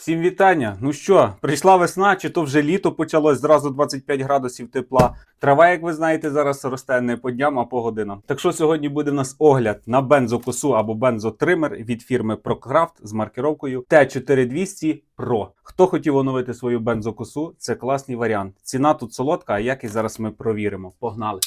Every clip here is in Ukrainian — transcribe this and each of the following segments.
Всім вітання. Ну що, прийшла весна, чи то вже літо почалось зразу 25 градусів тепла. Трава, як ви знаєте, зараз росте не по дням, а по годинам. Так що сьогодні буде в нас огляд на бензокосу або бензотример від фірми ProCraft з маркировкою T4200 Pro. Хто хотів оновити свою бензокосу, це класний варіант. Ціна тут солодка, а якість зараз ми провіримо. Погнали!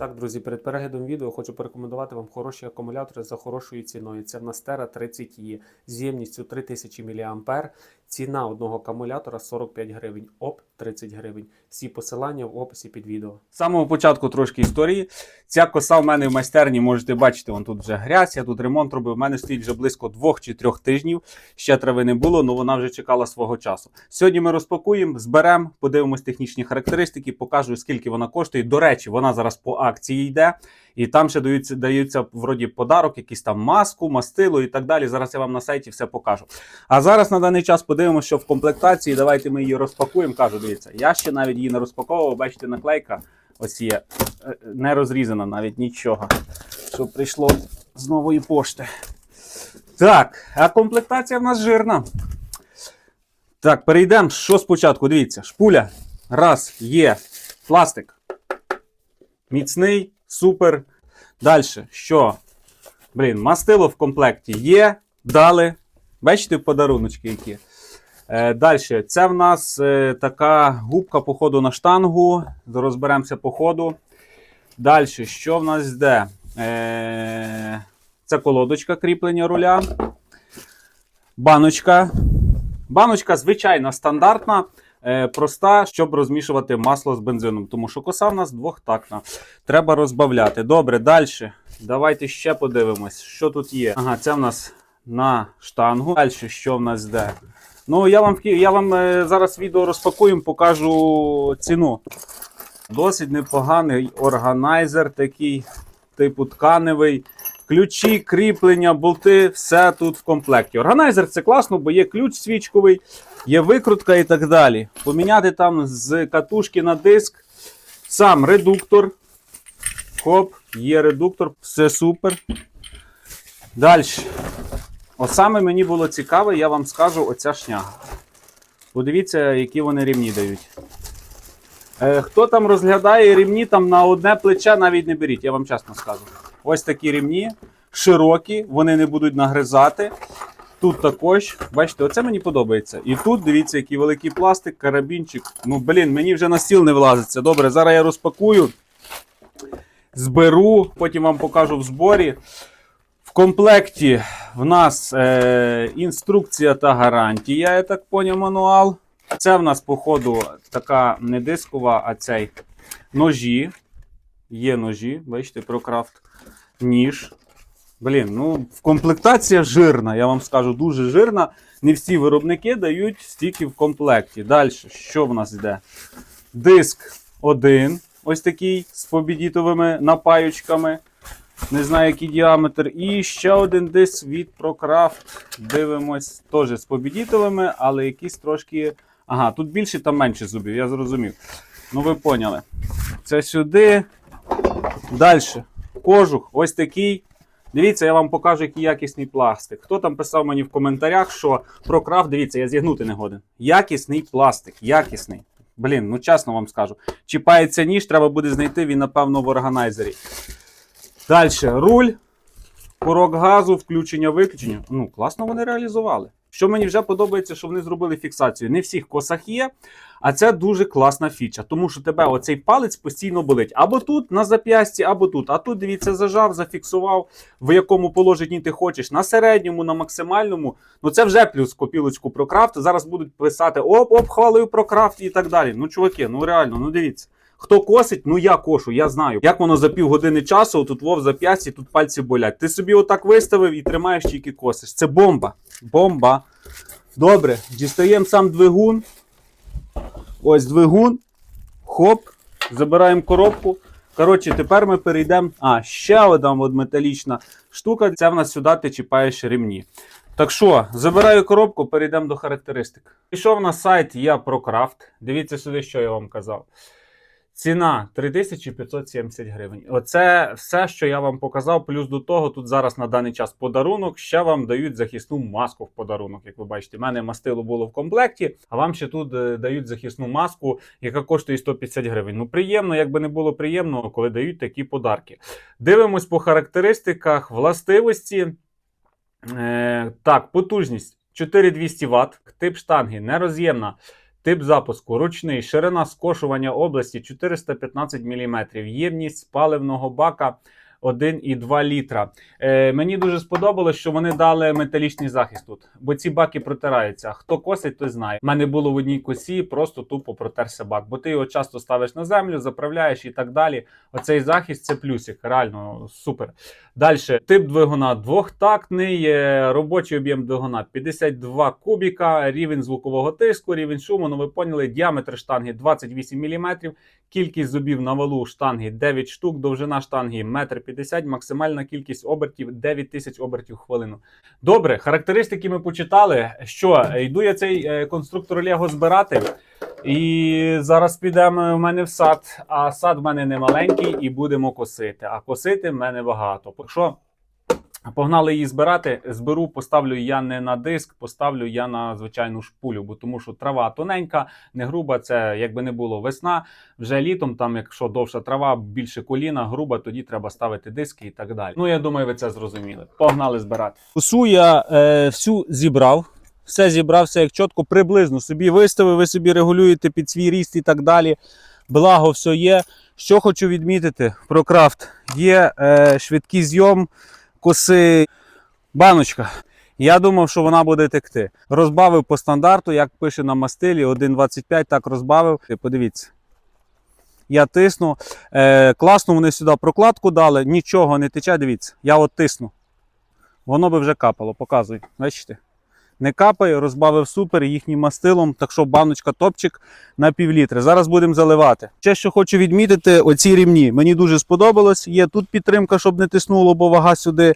Так, друзі, перед переглядом відео хочу порекомендувати вам хороші акумулятори за хорошою ціною. Це в нас Terra 30 e з ємністю 3000 мА. Ціна одного акумулятора 45 гривень, ОП 30 гривень. Всі посилання в описі під відео. З самого початку трошки історії. Ця коса в мене в майстерні, можете бачити, вон тут вже грязь, я тут ремонт робив. У мене стоїть вже близько двох чи трьох тижнів. Ще трави не було, але вона вже чекала свого часу. Сьогодні ми розпакуємо, зберемо, подивимось технічні характеристики, покажу, скільки вона коштує. До речі, вона зараз по акції йде. І там ще даються, даються вроді подарок, якийсь там маску, мастило і так далі. Зараз я вам на сайті все покажу. А зараз на даний час подивимося, що в комплектації. Давайте ми її розпакуємо. Кажу, дивіться, я ще навіть її не розпаковував. Бачите, наклейка ось є е, не розрізана навіть нічого. Що прийшло з нової пошти. Так, а комплектація в нас жирна. Так, перейдемо. Що спочатку? Дивіться, шпуля. Раз, є. Пластик. Міцний, супер. Далі, що? Блін, мастило в комплекті є. Дали. Бачите, подаруночки які. Е, Далі, це в нас е, така губка по ходу на штангу. Розберемося по ходу. Далі, що в нас йде? Е, це колодочка кріплення руля. Баночка. Баночка звичайна, стандартна, проста, щоб розмішувати масло з бензином, тому що коса в нас двохтактна. Треба розбавляти. Добре, далі. Давайте ще подивимось, що тут є. Ага, це в нас на штангу. Далі що в нас йде? Ну, я вам, я вам е, зараз відео розпакуємо, покажу ціну. Досить непоганий органайзер такий, типу тканевий. Ключі, кріплення, болти, все тут в комплекті. Органайзер це класно, бо є ключ свічковий, є викрутка і так далі. Поміняти там з катушки на диск. Сам редуктор. Хоп, є редуктор, все супер. Далі. От саме мені було цікаво, я вам скажу оця шняга. Подивіться, які вони рівні дають. Е, хто там розглядає рівні там на одне плече, навіть не беріть, я вам чесно скажу. Ось такі рівні, широкі, вони не будуть нагризати. Тут також, бачите, оце мені подобається. І тут дивіться, який великий пластик, карабінчик. Ну, блін, мені вже на стіл не влазиться. Добре, зараз я розпакую, зберу, потім вам покажу в зборі. В комплекті в нас е, інструкція та гарантія, я так поняв, мануал. Це в нас, походу, така не дискова, а цей ножі. Є ножі, бачите, прокрафт. Ніж. Блін, ну комплектація жирна, я вам скажу, дуже жирна. Не всі виробники дають стільки в комплекті. Далі, що в нас йде? Диск один, ось такий з побідітовими напаючками. Не знаю, який діаметр. І ще один диск від ProCraft. Дивимось, теж з побідітовими, але якісь трошки. Ага, тут більше, там менше зубів, я зрозумів. Ну, ви поняли. Це сюди. Далі. Кожух, ось такий. Дивіться, я вам покажу, який якісний пластик. Хто там писав мені в коментарях, що ProCraft, дивіться, я зігнути не годен. Якісний пластик, якісний. Блін, ну чесно вам скажу. Чіпається ніж, треба буде знайти, він, напевно, в органайзері. Далі, руль, курок газу, включення, виключення. Ну, класно вони реалізували. Що мені вже подобається, що вони зробили фіксацію. Не всіх косах є, а це дуже класна фіча, тому що тебе оцей палець постійно болить. Або тут на зап'ясті, або тут. А тут, дивіться, зажав, зафіксував, в якому положенні ти хочеш, на середньому, на максимальному. Ну це вже плюс копілочку про крафт. Зараз будуть писати оп, оп, хвалив про крафт і так далі. Ну, чуваки, ну реально, ну дивіться. Хто косить, ну я кошу, я знаю. Як воно за півгодини часу, тут вов зап'ясті, тут пальці болять. Ти собі отак виставив і тримаєш тільки косиш. Це бомба. Бомба. Добре, дістаємо сам двигун. Ось двигун. Хоп. Забираємо коробку. Коротше, тепер ми перейдемо. А, ще одна от металічна штука. Це в нас сюди ти чіпаєш ремні. Так що, забираю коробку, перейдемо до характеристик. Пішов на сайт я ProCraft. Дивіться сюди, що я вам казав. Ціна 3570 гривень. Оце все, що я вам показав. Плюс до того, тут зараз на даний час подарунок. Ще вам дають захисну маску в подарунок. Як ви бачите, У мене мастило було в комплекті, а вам ще тут е, дають захисну маску, яка коштує 150 гривень. Ну приємно, якби не було приємно, коли дають такі подарки. Дивимось по характеристиках властивості. Е, так, потужність 4200 Вт, тип штанги нероз'ємна. Тип запуску. Ручний, ширина скошування області 415 мм, ємність паливного бака 1,2 літра. Е, мені дуже сподобалось, що вони дали металічний захист тут, бо ці баки протираються. Хто косить, той знає. У мене було в одній косі, просто тупо протерся бак, бо ти його часто ставиш на землю, заправляєш і так далі. Оцей захист це плюсик, реально супер. Далі, тип двигуна двохтактний, е, робочий об'єм двигуна 52 кубіка, рівень звукового тиску, рівень шуму, ну ви поняли, діаметр штанги 28 мм, кількість зубів на валу штанги 9 штук, довжина штанги 1,50 м, максимальна кількість обертів 9000 обертів хвилину. Добре, характеристики ми почитали. Що, йду я цей е, конструктор Лего збирати. І зараз підемо в мене в сад. А сад в мене не маленький, і будемо косити. А косити в мене багато. Якщо погнали її збирати, зберу, поставлю я не на диск, поставлю я на звичайну шпулю, бо тому що трава тоненька, не груба. Це якби не було весна. Вже літом, там, якщо довша трава, більше коліна, груба, тоді треба ставити диски і так далі. Ну я думаю, ви це зрозуміли. Погнали збирати. Косу я е, всю зібрав. Все зібрав, все як чітко, приблизно собі виставив, ви собі регулюєте під свій ріст і так далі. Благо, все є. Що хочу відмітити про крафт. Є е, швидкий зйом коси баночка. Я думав, що вона буде текти. Розбавив по стандарту, як пише на мастилі, 1,25, так розбавив. Подивіться. Я тисну. Е, класно вони сюди прокладку дали, нічого не тече. Дивіться, я от тисну. Воно би вже капало, показую. Бачите? Не капає, розбавив супер їхнім мастилом, так що баночка топчик на півлітри. Зараз будемо заливати. Ще що хочу відмітити, оці рівні. Мені дуже сподобалось. Є тут підтримка, щоб не тиснуло, бо вага сюди.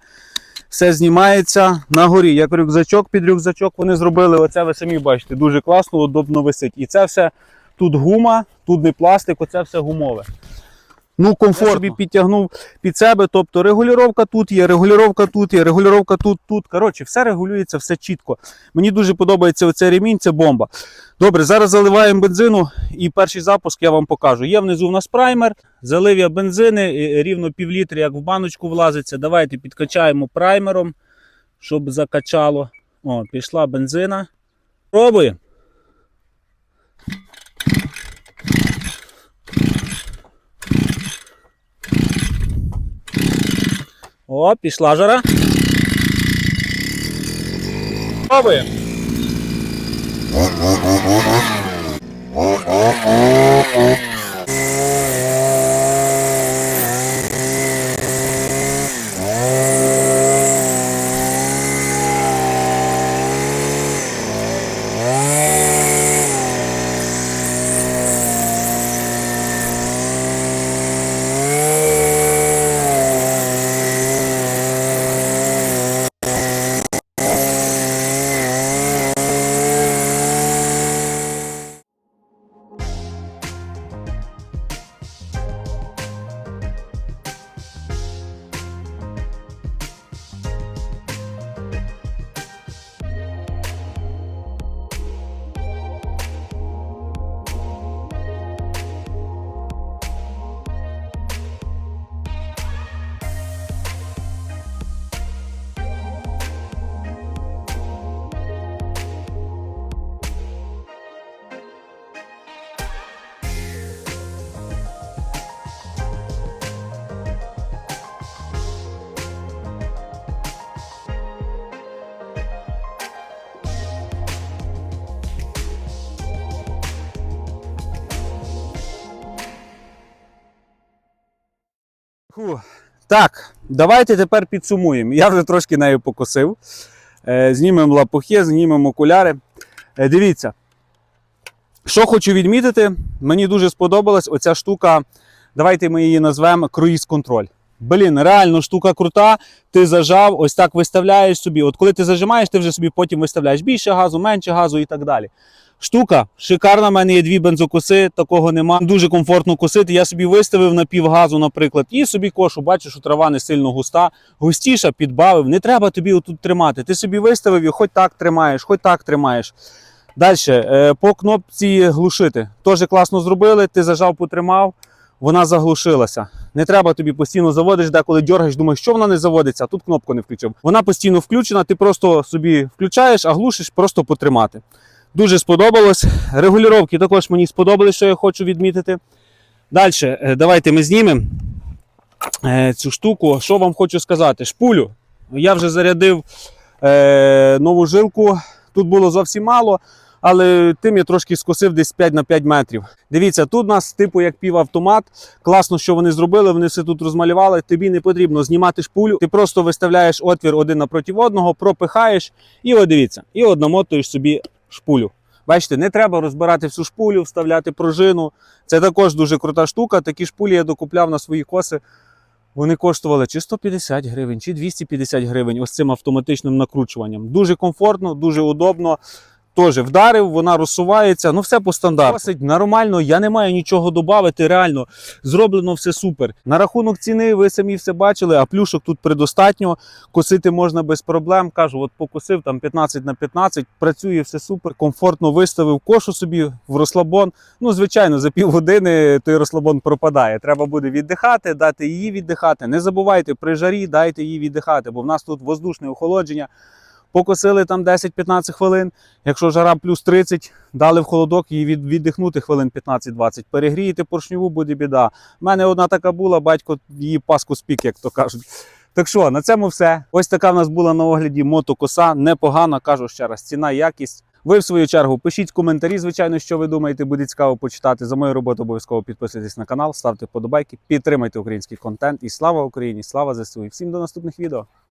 Все знімається на горі. Як рюкзачок під рюкзачок вони зробили. Оце ви самі бачите, дуже класно, удобно висить. І це все тут гума, тут не пластик, оце все гумове. Ну, комфорт собі підтягнув під себе. Тобто регулювання тут є, регулювання тут є, регулювання тут, тут. Коротше, все регулюється, все чітко. Мені дуже подобається оцей ремінь, це бомба. Добре, зараз заливаємо бензину і перший запуск я вам покажу. Є внизу в нас праймер, залив я бензини, рівно пів літри, як в баночку влазиться. Давайте підкачаємо праймером, щоб закачало. О, пішла бензина. Пробуємо. О, пішла жара. Пробуємо. Фу. Так, давайте тепер підсумуємо. Я вже трошки нею покосив. Е, знімемо лапухи, знімемо окуляри. Е, дивіться. Що хочу відмітити, мені дуже сподобалась оця штука. Давайте ми її назвемо круїз-контроль. Блін, реально штука крута. Ти зажав, ось так виставляєш собі. От коли ти зажимаєш, ти вже собі потім виставляєш більше газу, менше газу і так далі. Штука шикарна. в мене є дві бензокоси, такого нема. Дуже комфортно косити. Я собі виставив на півгазу, наприклад, і собі кошу. Бачу, що трава не сильно густа, густіша, підбавив. Не треба тобі отут тримати. Ти собі виставив і хоч так тримаєш, хоч так тримаєш. Далі, по кнопці глушити. Теж класно зробили. Ти зажав, потримав, вона заглушилася. Не треба тобі постійно заводиш, деколи дергаєш, думаєш, що вона не заводиться, а тут кнопку не включив. Вона постійно включена, ти просто собі включаєш, а глушиш просто потримати. Дуже сподобалось. Регулювання також мені сподобались, що я хочу відмітити. Далі, давайте ми знімемо е, цю штуку. Що вам хочу сказати? Шпулю. Я вже зарядив е, нову жилку. Тут було зовсім мало, але тим я трошки скосив десь 5 на 5 метрів. Дивіться, тут у нас типу як півавтомат. Класно, що вони зробили, вони все тут розмалювали. Тобі не потрібно знімати шпулю. Ти просто виставляєш отвір один напроти одного, пропихаєш, і от дивіться, і от намотуєш собі шпулю. Бачите, не треба розбирати всю шпулю, вставляти пружину. Це також дуже крута штука. Такі шпулі я докупляв на свої коси. Вони коштували чи 150 гривень, чи 250 гривень ось цим автоматичним накручуванням. Дуже комфортно, дуже удобно. Теж вдарив, вона розсувається, ну все по стандарту. Досить нормально, я не маю нічого додати. Реально зроблено все супер. На рахунок ціни ви самі все бачили, а плюшок тут предостатньо. Косити можна без проблем. Кажу, от покосив там 15 на 15, працює все супер, комфортно виставив кошу собі в розслабон. Ну, звичайно, за півгодини той розслабон пропадає. Треба буде віддихати, дати її віддихати. Не забувайте при жарі, дайте їй віддихати, бо в нас тут воздушне охолодження. Покосили там 10-15 хвилин. Якщо жара плюс 30, дали в холодок її від, віддихнути хвилин 15-20. Перегрієте поршневу, буде біда. У мене одна така була, батько її паску спік, як то кажуть. Так що, на цьому все. Ось така в нас була на огляді мотокоса. Непогана, кажу ще раз, ціна, якість. Ви, в свою чергу, пишіть коментарі, звичайно, що ви думаєте, буде цікаво почитати. За мою роботу обов'язково підписуйтесь на канал, ставте подобайки, підтримайте український контент. І слава Україні! Слава ЗСУ! І всім до наступних відео!